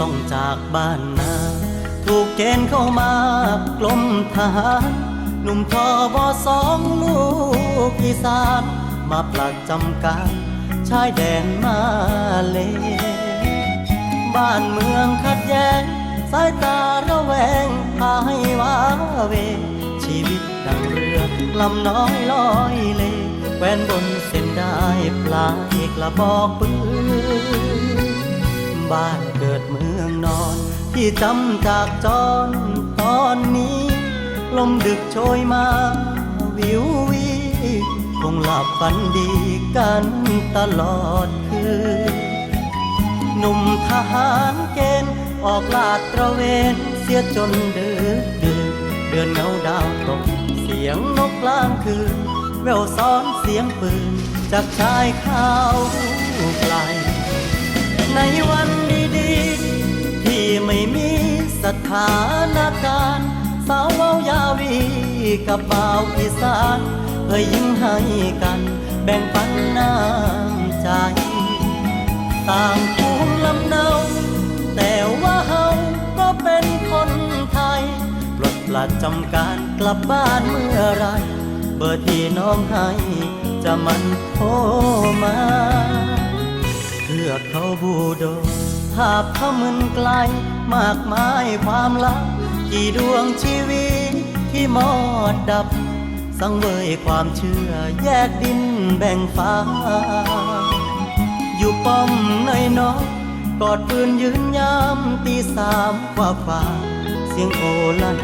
ต้องจากบ้านนา ถูกเกณฑ์เข้ามากลมทหารหนุ่มทอบอสองลูก อีสานมาปลักจำการชายแดนมาเลบ้านเมืองขัดแย้ง สายตาระแวงพาให้ว้าเว ชีวิตดังเรือลำน้อยลอยเลแควนบนเส้นได้ปลายกระบอกปืนบ้านเกิดเมืองนอน ที่จำจากจรตอนนี้ ลมดึกโชยมา วิววี คงหลับฝันดีกันตลอดคืน หนุ่มทหารเกณฑ์ออกลาดตระเวนเสียจนดึกดื่นเดือนเงาดาวตก เสียงนกกลางคืน แววซ้อนเสียงปืนจากชายข้าวไกล ในวันดีๆ ที่ไม่มีสถานการณ์ สาวเว้ายาวีกับบ่าวอีสาน เพื่อยิ้มให้กัน แบ่งปันน้ำใจ ต่างภูมิลำเนาแต่ว่าเฮาก็เป็นคนไทยปลดปลัดจำการกลับบ้านเมื่อไร เบอร์ที่น้องให้จะมันโทรมาเทือเขาบูโดภาพเขามึนไกลมากมายความลับ กี่ดวงชีวิตที่มอดดับ สังเวยความเชื่อแยกดินแบ่งฟ้า อยู่ป้อมในนอกกอดปืนยืนยามตีสามกว่าฝ่าเสียงโอลั่น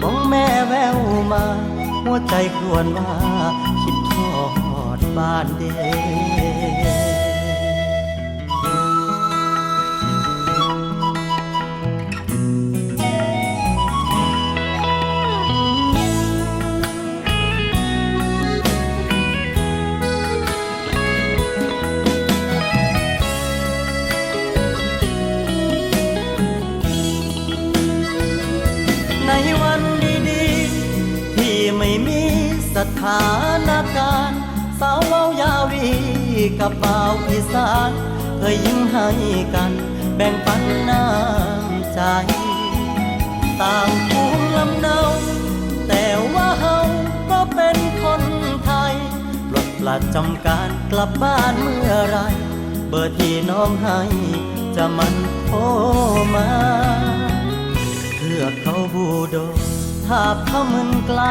ของแม่แววมา หัวใจครวรว่า คิดทอดบ้านเด็ก วันดีๆ ที่ไม่มีสถานการณ์สาวเว้ายาวีกับบ่าวอีสานเคยยิ้มให้กันแบ่งปันน้ำใจ ต่างภูมิลำเนาแต่ว่าเฮาก็เป็นคนไทยปลดปลัดจำการกลับบ้านเมื่อไร เบอร์ที่น้องให้จะมันโทรมา อกเขาบูโดภาพเขามึนไกล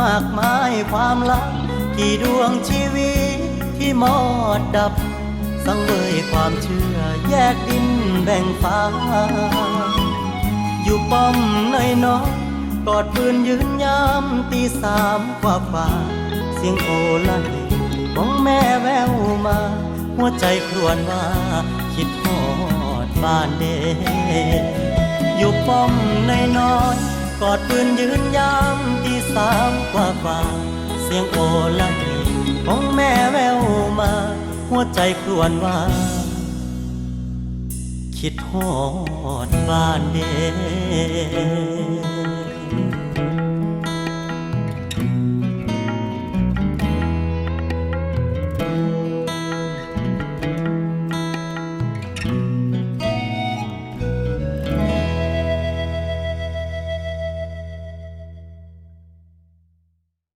มากมายความลับ กี่ดวงชีวิตที่มอดดับ สังเวยความเชื่อแยกดินแบ่งฟ้า อยู่ป้อมในนอกกอดปืนยืนยามตีสามกว่าฝ่า เสียงโอลั่นของแม่แววมา หัวใจครวญว่า คิดทอดบ้านเด็ก อยู่ป้อมในน้อยกอดปืนยืนยามที่สามกว่าฝ่า เสียงโอละเองของแม่แววมา หัวใจครวนว่า คิดทอดบ้านเด็